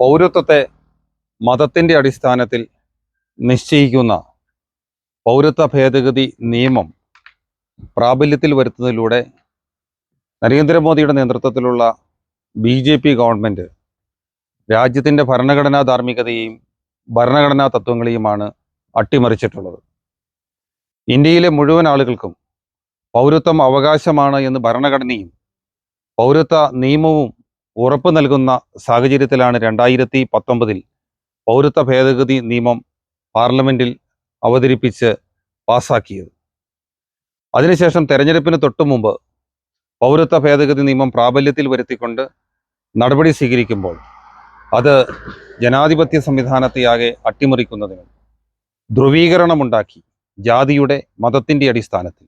പൗരത്വത്തെ മതത്തിന്റെ അടിസ്ഥാനത്തിൽ നിശ്ചയിക്കുന്ന പൗരത്വ ഭേദഗതി നിയമം പ്രാബല്യത്തിൽ വരുത്തുന്നതിലൂടെ നരേന്ദ്രമോദിയുടെ നേതൃത്വത്തിലുള്ള ബി ജെ പി ഗവൺമെന്റ് രാജ്യത്തിന്റെ ഭരണഘടനാ ധാർമ്മികതയെയും ഭരണഘടനാ തത്വങ്ങളെയുമാണ് അട്ടിമറിച്ചിട്ടുള്ളത്. ഇന്ത്യയിലെ മുഴുവൻ ആളുകൾക്കും പൗരത്വം അവകാശമാണ് എന്ന് ഭരണഘടനയും പൗരത്വ നിയമവും ഉറപ്പു നൽകുന്ന സാഹചര്യത്തിലാണ് രണ്ടായിരത്തി പത്തൊമ്പതിൽ പൗരത്വ ഭേദഗതി നിയമം പാർലമെന്റിൽ അവതരിപ്പിച്ച് പാസാക്കിയത്. അതിനുശേഷം തെരഞ്ഞെടുപ്പിന് തൊട്ടു മുമ്പ് പൗരത്വ ഭേദഗതി നിയമം പ്രാബല്യത്തിൽ വരുത്തിക്കൊണ്ട് നടപടി സ്വീകരിക്കുമ്പോൾ അത് ജനാധിപത്യ സംവിധാനത്തെയാകെ അട്ടിമറിക്കുന്നതിനും ധ്രുവീകരണമുണ്ടാക്കി ജാതിയുടെ മതത്തിന്റെ അടിസ്ഥാനത്തിൽ.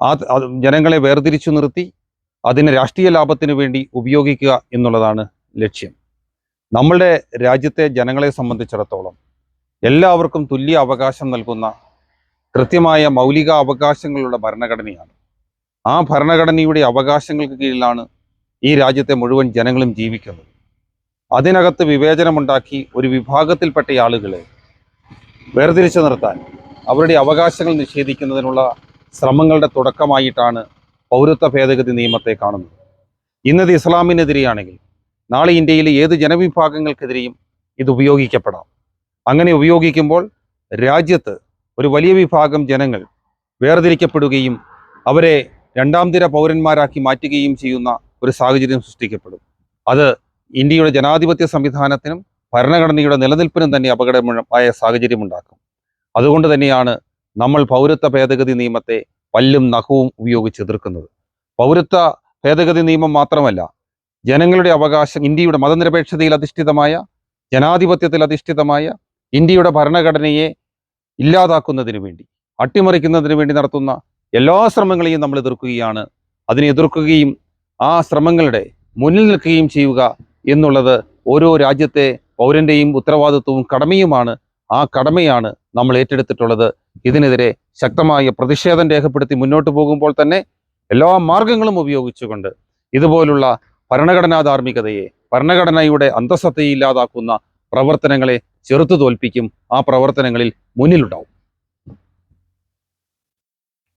ആ ജനങ്ങളെ വേർതിരിച്ചു നിർത്തി അതിനെ രാഷ്ട്രീയ ലാഭത്തിനു വേണ്ടി ഉപയോഗിക്കുക എന്നുള്ളതാണ് ലക്ഷ്യം. നമ്മളുടെ രാജ്യത്തെ ജനങ്ങളെ സംബന്ധിച്ചിടത്തോളം എല്ലാവർക്കും തുല്യ അവകാശം നൽകുന്ന കൃത്യമായ മൗലിക അവകാശങ്ങളുള്ള ഭരണഘടനയാണ്. ആ ഭരണഘടനയുടെ അവകാശങ്ങൾക്ക് കീഴിലാണ് ഈ രാജ്യത്തെ മുഴുവൻ ജനങ്ങളും ജീവിക്കുന്നത്. അതിനകത്ത് വിവേചനമുണ്ടാക്കി ഒരു വിഭാഗത്തിൽപ്പെട്ട ആളുകളെ വേർതിരിച്ചു നിർത്താൻ അവരുടെ അവകാശങ്ങൾ നിഷേധിക്കുന്നതിനുള്ള ശ്രമങ്ങളുടെ തുടക്കമായിട്ടാണ് പൗരത്വ ഭേദഗതി നിയമത്തെ കാണുന്നത് ഇന്നത് ഇസ്ലാമിനെതിരെയാണെങ്കിൽ നാളെ ഇന്ത്യയിലെ ഏത് ജനവിഭാഗങ്ങൾക്കെതിരെയും ഇത് ഉപയോഗിക്കപ്പെടാം. അങ്ങനെ ഉപയോഗിക്കുമ്പോൾ രാജ്യത്ത് ഒരു വലിയ വിഭാഗം ജനങ്ങൾ വേർതിരിക്കപ്പെടുകയും അവരെ രണ്ടാം തിര പൗരന്മാരാക്കി മാറ്റുകയും ചെയ്യുന്ന ഒരു സാഹചര്യം സൃഷ്ടിക്കപ്പെടും. അത് ഇന്ത്യയുടെ ജനാധിപത്യ സംവിധാനത്തിനും ഭരണഘടനയുടെ നിലനിൽപ്പിനും തന്നെ അപകടമായ സാഹചര്യം ഉണ്ടാക്കും അതുകൊണ്ട് തന്നെയാണ് നമ്മൾ പൗരത്വ ഭേദഗതി നിയമത്തെ പല്ലും നഖവും ഉപയോഗിച്ച് എതിർക്കുന്നത്. പൗരത്വ ഭേദഗതി നിയമം മാത്രമല്ല ജനങ്ങളുടെ അവകാശം ഇന്ത്യയുടെ മതനിരപേക്ഷതയിൽ അധിഷ്ഠിതമായ ജനാധിപത്യത്തിൽ അധിഷ്ഠിതമായ ഇന്ത്യയുടെ ഭരണഘടനയെ ഇല്ലാതാക്കുന്നതിന് വേണ്ടി അട്ടിമറിക്കുന്നതിന് വേണ്ടി നടത്തുന്ന എല്ലാ ശ്രമങ്ങളെയും നമ്മൾ എതിർക്കുകയാണ്. അതിനെ എതിർക്കുകയും ആ ശ്രമങ്ങളുടെ മുന്നിൽ നിൽക്കുകയും ചെയ്യുക എന്നുള്ളത് ഓരോ രാജ്യത്തെ പൗരന്റെയും ഉത്തരവാദിത്വവും കടമയുമാണ്. ആ കടമയാണ് നമ്മൾ ഏറ്റെടുത്തിട്ടുള്ളത്. ഇതിനെതിരെ ശക്തമായ പ്രതിഷേധം രേഖപ്പെടുത്തി മുന്നോട്ട് പോകുമ്പോൾ തന്നെ എല്ലാ മാർഗങ്ങളും ഉപയോഗിച്ചുകൊണ്ട് ഇതുപോലുള്ള ഭരണഘടനാ ധാർമ്മികതയെ ഭരണഘടനയുടെ അന്തസ്സത്തെ ഇല്ലാതാക്കുന്ന പ്രവർത്തനങ്ങളെ ചെറുത്തു തോൽപ്പിക്കും. ആ പ്രവർത്തനങ്ങളിൽ മുന്നിലുണ്ടാവും.